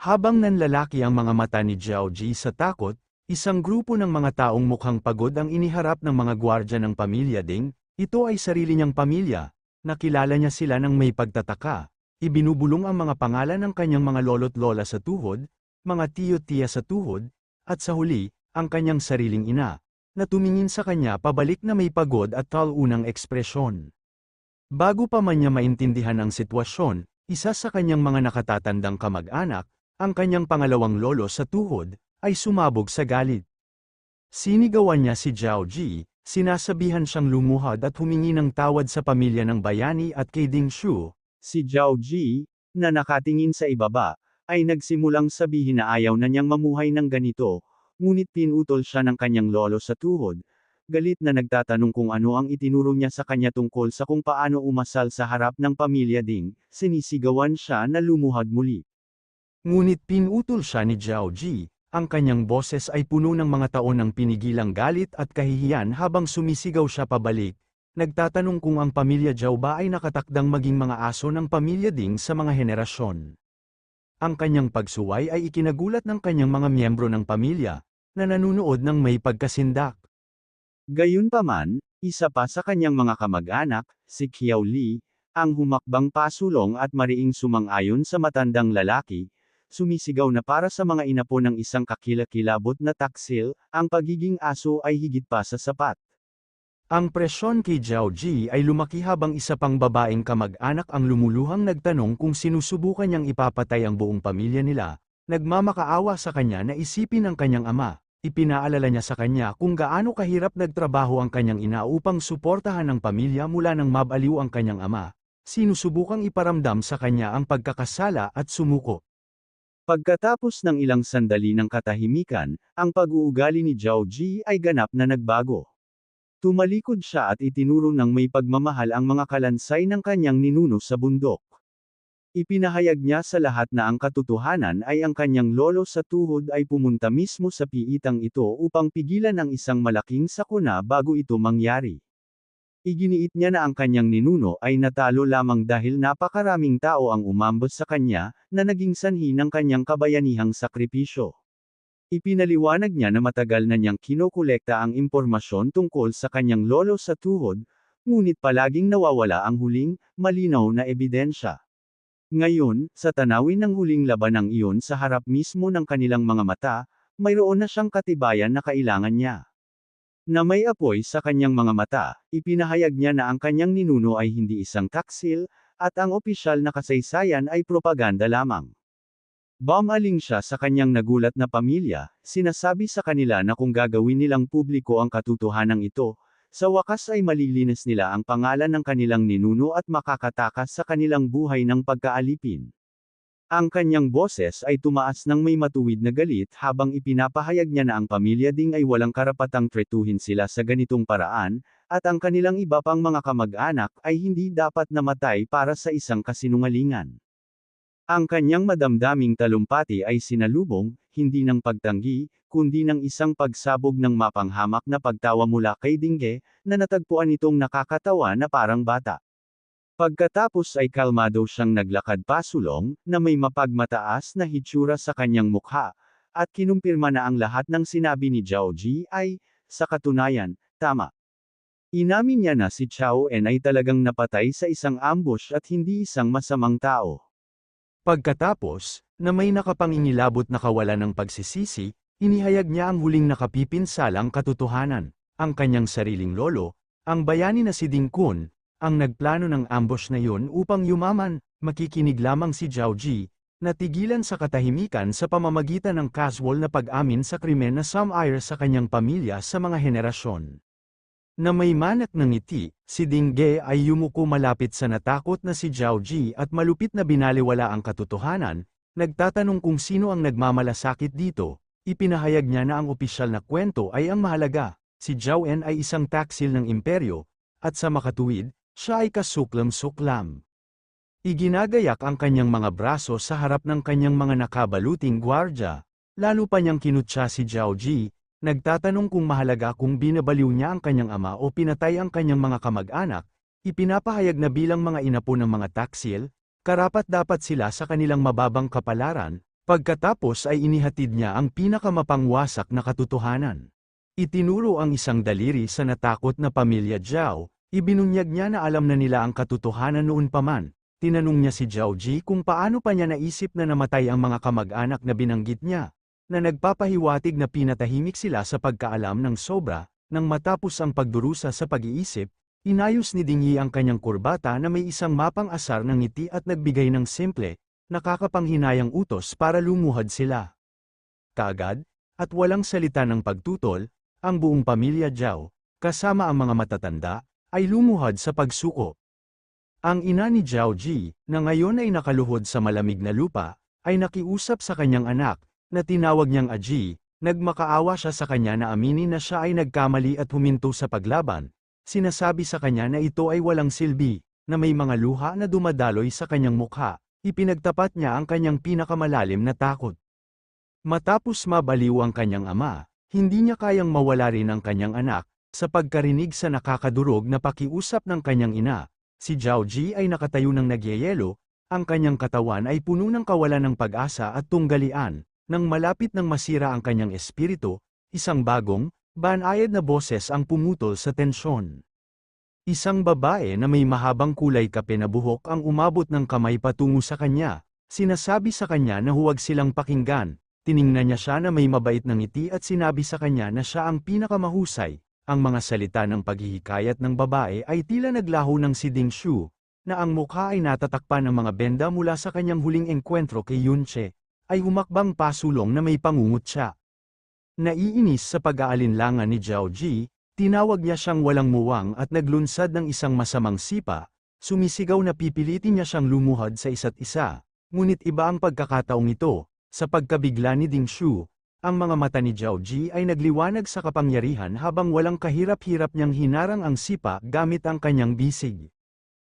Habang nanlalaki ang mga mata ni Jiao Ji sa takot, isang grupo ng mga taong mukhang pagod ang iniharap ng mga gwardya ng pamilya Ding, ito ay sarili niyang pamilya, nakilala niya sila ng may pagtataka, ibinubulong ang mga pangalan ng kanyang mga lolo't lola sa tuhod, mga tiyo-tiya sa tuhod, at sa huli, ang kanyang sariling ina, na tumingin sa kanya pabalik na may pagod at talunang ekspresyon. Bago pa man niya maintindihan ang sitwasyon, isa sa kanyang mga nakatatandang kamag-anak, ang kanyang pangalawang lolo sa tuhod, ay sumabog sa galit. Sinigawan niya si Jiao Ji, sinasabihan siyang lumuhad at humingi ng tawad sa pamilya ng bayani at kay Ding Shu. Si Jiao Ji, na nakatingin sa ibaba, ay nagsimulang sabihin na ayaw na niyang mamuhay ng ganito, ngunit pinutol siya ng kanyang lolo sa tuhod. Galit na nagtatanong kung ano ang itinuro niya sa kanya tungkol sa kung paano umasal sa harap ng pamilya Ding, sinisigawan siya na lumuhad muli. Ngunit pinutol siya ni Jiao Ji, ang kanyang boses ay puno ng mga taon ng pinigilang galit at kahihiyan habang sumisigaw siya pabalik. Nagtatanong kung ang pamilya Jiao ba ay nakatakdang maging mga aso ng pamilya Ding sa mga henerasyon. Ang kanyang pagsuway ay ikinagulat ng kanyang mga miyembro ng pamilya, na nanunood ng may pagkasindak. Gayunpaman, isa pa sa kanyang mga kamag-anak, si Qiao Li, ang humakbang pasulong at mariing sumang-ayon sa matandang lalaki, sumisigaw na para sa mga inapo ng isang kakilakilabot na taksil, ang pagiging aso ay higit pa sa sapat. Ang presyon kay Jiao Ji ay lumaki habang isa pang babaeng kamag-anak ang lumuluhang nagtanong kung sinusubukan niyang ipapatay ang buong pamilya nila, nagmamakaawa sa kanya na isipin ang kanyang ama, ipinaalala niya sa kanya kung gaano kahirap nagtrabaho ang kanyang ina upang suportahan ang pamilya mula nang mabaliw ang kanyang ama, sinusubukang iparamdam sa kanya ang pagkakasala at sumuko. Pagkatapos ng ilang sandali ng katahimikan, ang pag-uugali ni Jiao Ji ay ganap na nagbago. Tumalikod siya at itinuro ng may pagmamahal ang mga kalansay ng kanyang ninuno sa bundok. Ipinahayag niya sa lahat na ang katotohanan ay ang kanyang lolo sa tuhod ay pumunta mismo sa piitang ito upang pigilan ang isang malaking sakuna bago ito mangyari. Iginiit niya na ang kanyang ninuno ay natalo lamang dahil napakaraming tao ang umambot sa kanya, na naging sanhi ng kanyang kabayanihang sakripisyo. Ipinaliwanag niya na matagal na niyang kinokolekta ang impormasyon tungkol sa kanyang lolo sa tuhod, ngunit palaging nawawala ang huling, malinaw na ebidensya. Ngayon, sa tanawin ng huling labanang iyon sa harap mismo ng kanilang mga mata, mayroon na siyang katibayan na kailangan niya. Na may apoy sa kanyang mga mata, ipinahayag niya na ang kanyang ninuno ay hindi isang taksil, at ang opisyal na kasaysayan ay propaganda lamang. Bumaling siya sa kanyang nagulat na pamilya, sinasabi sa kanila na kung gagawin nilang publiko ang katotohanan ito, sa wakas ay malilinis nila ang pangalan ng kanilang ninuno at makakatakas sa kanilang buhay ng pagkaalipin. Ang kanyang boses ay tumaas ng may matuwid na galit habang ipinapahayag niya na ang pamilya ding ay walang karapatang tretuhin sila sa ganitong paraan, at ang kanilang iba pang mga kamag-anak ay hindi dapat namatay para sa isang kasinungalingan. Ang kanyang madamdaming talumpati ay sinalubong, hindi ng pagtanggi, kundi ng isang pagsabog ng mapanghamak na pagtawa mula kay Dingge, na natagpuan itong nakakatawa na parang bata. Pagkatapos ay kalmado siyang naglakad pasulong, na may mapagmataas na hitsura sa kanyang mukha, at kinumpirma na ang lahat ng sinabi ni Zhao Ji ay, sa katunayan, tama. Inamin niya na si Chao En ay talagang napatay sa isang ambush at hindi isang masamang tao. Pagkatapos, na may nakapangingilabot na kawalan ng pagsisisi, inihayag niya ang huling nakapipinsalang katotohanan, ang kanyang sariling lolo, ang bayani na si Ding Kun, ang nagplano ng ambush na yun upang yumaman, makikinig lamang si Zhao Ji, natigilan sa katahimikan sa pamamagitan ng casual na pag-amin sa krimen na sumire sa kanyang pamilya sa mga henerasyon. Na may manak ng ngiti, si Ding Ge ay yumuko malapit sa natakot na si Zhao Ji at malupit na binaliwala ang katotohanan, nagtatanong kung sino ang nagmamalasakit dito, ipinahayag niya na ang opisyal na kwento ay ang mahalaga, si Zhao En ay isang taksil ng imperyo, at sa makatuwid, siya ay kasuklam-suklam. Iginagayak ang kanyang mga braso sa harap ng kanyang mga nakabaluting gwardya, lalo pa niyang kinutsa si Zhao Ji, Nagtatanong kung mahalaga kung binabaliw niya ang kanyang ama o pinatay ang kanyang mga kamag-anak, ipinapahayag na bilang mga inapo ng mga taksil, karapat dapat sila sa kanilang mababang kapalaran, Pagkatapos ay inihatid niya ang pinakamapangwasak na katotohanan. Itinuro ang isang daliri sa natakot na pamilya Zhao, ibinunyag niya na alam na nila ang katotohanan noon pa man. Tinanong niya si Zhao Ji kung paano pa niya naisip na namatay ang mga kamag-anak na binanggit niya, na nagpapahiwatig na pinatahimik sila sa pagkaalam ng sobra, nang matapos ang pagdurusa sa pag-iisip, inayos ni Dingyi ang kanyang kurbata na may isang mapang asar ng ngiti at nagbigay ng simple, nakakapanghinayang utos para lumuhad sila. Kaagad, at walang salita ng pagtutol, ang buong pamilya Zhao, kasama ang mga matatanda, ay lumuhad sa pagsuko. Ang ina ni Zhao Ji, na ngayon ay nakaluhod sa malamig na lupa, ay nakiusap sa kanyang anak, na tinawag niyang Aji, nagmakaawa siya sa kanya na aminin na siya ay nagkamali at huminto sa paglaban, sinasabi sa kanya na ito ay walang silbi, na may mga luha na dumadaloy sa kanyang mukha, ipinagtapat niya ang kanyang pinakamalalim na takot. Matapos mabaliw ang kanyang ama, hindi niya kayang mawala rin ang kanyang anak, sa pagkarinig sa nakakadurog na pakiusap ng kanyang ina, si Zhao Ji ay nakatayo ng nagyayelo, ang kanyang katawan ay puno ng kawalan ng pag-asa at tunggalian, nang malapit ng masira ang kanyang espiritu, isang bagong, banayad na boses ang pumutol sa tensyon. Isang babae na may mahabang kulay kape na buhok ang umabot ng kamay patungo sa kanya, sinasabi sa kanya na huwag silang pakinggan, tiningnan niya siya na may mabait ng ngiti at sinabi sa kanya na siya ang pinakamahusay, ang mga salita ng paghihikayat ng babae ay tila naglaho ng si Ding Shu, na ang mukha ay natatakpan ng mga benda mula sa kanyang huling engkwentro kay Yunche, ay humakbang pasulong na may pangungot siya. Naiinis sa pag-aalinlangan ni Zhao Ji, tinawag niya siyang walang muwang at naglunsad ng isang masamang sipa, sumisigaw na pipilitin niya siyang lumuhad sa isa't isa, ngunit iba ang pagkakataong ito, sa pagkabigla ni Ding Shu, ang mga mata ni Zhao Ji ay nagliwanag sa kapangyarihan habang walang kahirap-hirap niyang hinarang ang sipa gamit ang kanyang bisig.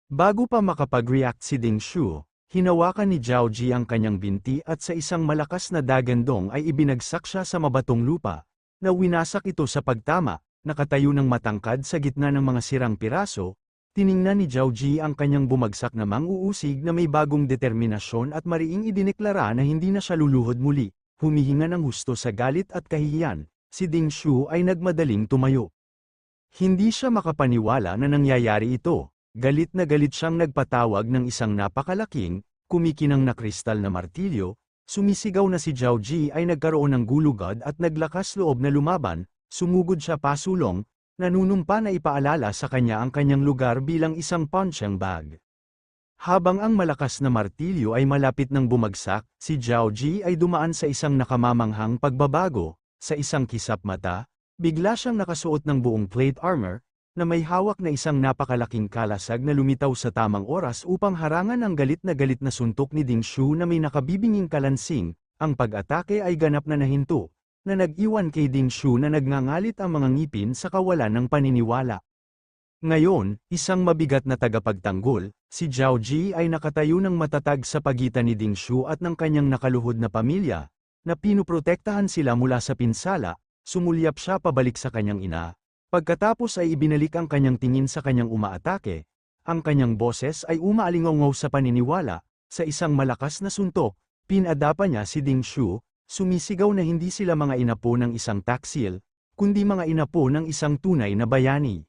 Bago pa makapag-react si Ding Shu, hinawakan ni Zhao Ji ang kanyang binti at sa isang malakas na dagandong ay ibinagsak siya sa mabatong lupa, na winasak ito sa pagtama, nakatayo ng matangkad sa gitna ng mga sirang piraso, tiningnan ni Zhao Ji ang kanyang bumagsak na mang-uusig na may bagong determinasyon at mariing idineklara na hindi na siya luluhod muli, humihinga ng husto sa galit at kahihiyan, si Ding Shu ay nagmadaling tumayo. Hindi siya makapaniwala na nangyayari ito, galit na galit siyang nagpatawag ng isang napakalaking, kumikinang na kristal na martilyo, sumisigaw na si Zhao Ji ay nagkaroon ng gulugad at naglakas loob na lumaban, sumugod siya pasulong, nanunumpa na ipaalala sa kanya ang kanyang lugar bilang isang punching bag. Habang ang malakas na martilyo ay malapit ng bumagsak, si Zhao Ji ay dumaan sa isang nakamamanghang pagbabago, sa isang kisap mata, bigla siyang nakasuot ng buong plate armor, na may hawak na isang napakalaking kalasag na lumitaw sa tamang oras upang harangan ang galit na galit na suntok ni Ding Shu na may nakabibinging kalansing, ang pag-atake ay ganap na nahinto, na nag-iwan kay Ding Shu na nagngangalit ang mga ngipin sa kawalan ng paniniwala. Ngayon, isang mabigat na tagapagtanggol, si Zhao Ji ay nakatayo ng matatag sa pagitan ni Ding Shu at ng kanyang nakaluhod na pamilya, na pinuprotektahan sila mula sa pinsala, sumulyap siya pabalik sa kanyang ina. Pagkatapos ay ibinalik ang kanyang tingin sa kanyang umaatake, ang kanyang boses ay umaalingaw sa paniniwala, sa isang malakas na suntok, pinadapa niya si Ding Shu, sumisigaw na hindi sila mga inapo ng isang taksil, kundi mga inapo ng isang tunay na bayani.